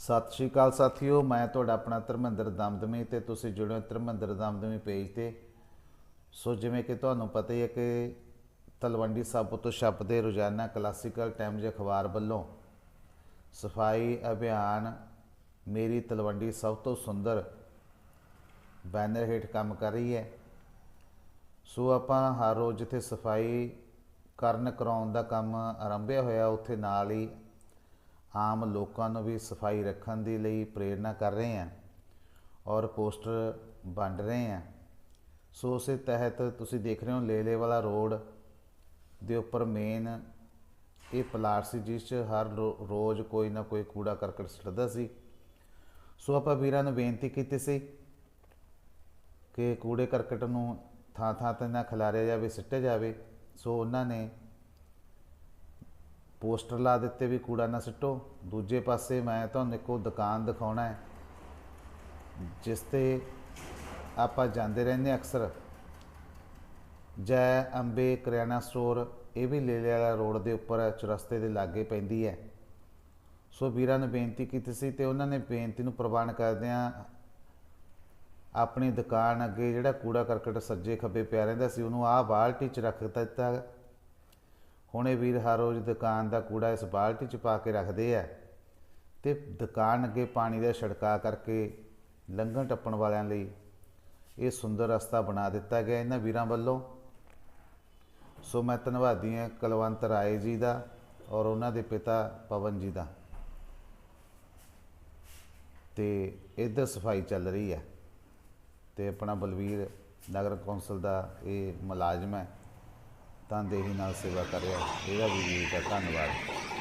ਸਤਿ ਸ਼੍ਰੀ ਅਕਾਲ ਸਾਥੀਓ, ਮੈਂ ਤੁਹਾਡਾ ਆਪਣਾ ਧਰਮਿੰਦਰ ਦਮਦਮੀ ਤੇ ਤੁਸੀਂ ਜੁੜੇ ਹੋ ਧਰਮਿੰਦਰ ਦਮਦਮੀ ਪੇਜ ਤੇ। ਸੋ ਜਿਵੇਂ ਕਿ ਤੁਹਾਨੂੰ ਪਤਾ ਹੀ ਹੈ ਕਿ ਤਲਵੰਡੀ ਸਾਬੋ ਤੋਂ ਛਪਦੇ ਰੋਜ਼ਾਨਾ ਕਲਾਸੀਕਲ ਟਾਈਮਜ਼ ਅਖਬਾਰ ਵੱਲੋਂ ਸਫ਼ਾਈ ਅਭਿਆਨ ਮੇਰੀ ਤਲਵੰਡੀ ਸਭ ਤੋਂ ਸੁੰਦਰ ਬੈਨਰ ਹੇਠ ਕੰਮ ਕਰ ਰਹੀ ਹੈ। ਸੋ ਆਪਾਂ ਹਰ ਰੋਜ਼ ਜਿੱਥੇ ਸਫ਼ਾਈ ਕਰਨ ਕਰਾਉਣ ਦਾ ਕੰਮ ਆਰੰਭਿਆ ਹੋਇਆ, ਉੱਥੇ ਨਾਲ ਹੀ ਆਮ ਲੋਕਾਂ ਨੂੰ ਵੀ ਸਫ਼ਾਈ ਰੱਖਣ ਦੇ ਲਈ ਪ੍ਰੇਰਣਾ ਕਰ ਰਹੇ ਹਾਂ ਔਰ ਪੋਸਟਰ ਵੰਡ ਰਹੇ ਹਾਂ। ਸੋ ਉਸੇ ਤਹਿਤ ਤੁਸੀਂ ਦੇਖ ਰਹੇ ਹੋ ਲੇਲੇ ਵਾਲਾ ਰੋਡ ਦੇ ਉੱਪਰ ਮੇਨ ਇਹ ਪਲਾਟ ਸੀ ਜਿਸ 'ਚ ਹਰ ਰੋ- ਰੋਜ਼ ਕੋਈ ਨਾ ਕੋਈ ਕੂੜਾ ਕਰਕਟ ਸਿੱਟਦਾ ਸੀ। ਸੋ ਆਪਾਂ ਵੀਰਾਂ ਨੂੰ ਬੇਨਤੀ ਕੀਤੀ ਸੀ ਕਿ ਕੂੜੇ ਕਰਕਟ ਨੂੰ ਥਾਂ ਥਾਂ ਤੇ ਨਾ ਖਿਲਾਰਿਆ ਜਾਵੇ, ਸਿੱਟਿਆ ਜਾਵੇ। ਸੋ ਉਹਨਾਂ ਨੇ ਪੋਸਟਰ ਲਾ ਦਿੱਤੇ ਵੀ ਕੂੜਾ ਨਾ ਸਿੱਟੋ। ਦੂਜੇ ਪਾਸੇ ਮੈਂ ਤੁਹਾਨੂੰ ਇੱਕੋ ਦੁਕਾਨ ਦਿਖਾਉਣਾ ਹੈ ਜਿਸ ਤੇ ਆਪਾਂ ਜਾਂਦੇ ਰਹਿੰਦੇ ਅਕਸਰ। ਜੈ ਅੰਬੇ ਕਰਿਆਨਾ ਸਟੋਰ ਇਹ ਵੀ ਲੇਲੇ ਵਾਲਾ ਰੋਡ ਦੇ ਉੱਪਰ ਹੈ, ਚੁਰਸਤੇ ਦੇ ਲਾਗੇ ਪੈਂਦੀ ਹੈ। ਸੋ ਵੀਰਾਂ ਨੇ ਬੇਨਤੀ ਕੀਤੀ ਸੀ ਤੇ ਉਹਨਾਂ ਨੇ ਬੇਨਤੀ ਨੂੰ ਪ੍ਰਵਾਨ ਕਰਦਿਆਂ ਆਪਣੀ ਦੁਕਾਨ ਅੱਗੇ ਜਿਹੜਾ ਕੂੜਾ ਕਰਕਟ ਸੱਜੇ ਖੱਬੇ ਪਿਆ ਰਹਿੰਦਾ ਸੀ ਉਹਨੂੰ ਆਹ ਬਾਲਟੀ 'ਚ ਰੱਖ ਦਿੱਤਾ ਹੁਣ ਇਹ ਵੀਰ ਹਰ ਰੋਜ਼ ਦੁਕਾਨ ਦਾ ਕੂੜਾ ਇਸ ਬਾਲਟੀ 'ਚ ਪਾ ਕੇ ਰੱਖਦੇ ਆ ਤੇ ਦੁਕਾਨ ਅੱਗੇ ਪਾਣੀ ਦਾ ਛਿੜਕਾ ਕਰਕੇ ਲੰਘਣ ਟੱਪਣ ਵਾਲਿਆਂ ਲਈ ਇਹ ਸੁੰਦਰ ਰਸਤਾ ਬਣਾ ਦਿੱਤਾ ਗਿਆ ਇਹਨਾਂ ਵੀਰਾਂ ਵੱਲੋਂ। ਸੋ ਮੈਂ ਧੰਨਵਾਦੀ ਹਾਂ ਕੁਲਵੰਤ ਰਾਏ ਜੀ ਦਾ ਔਰ ਉਹਨਾਂ ਦੇ ਪਿਤਾ ਪਵਨ ਜੀ ਦਾ। ਤੇ ਇੱਧਰ ਸਫ਼ਾਈ ਚੱਲ ਰਹੀ ਹੈ ਤੇ ਆਪਣਾ ਬਲਵੀਰ ਨਗਰ ਕੌਂਸਲ ਦਾ ਇਹ ਮੁਲਾਜ਼ਮ ਹੈ। ਤਨਦੇਹੀ ਨਾਲ ਸੇਵਾ ਕਰ ਰਿਹਾ ਹੈ। ਇਹਦਾ ਵੀ ਜੀ ਦਾ ਧੰਨਵਾਦ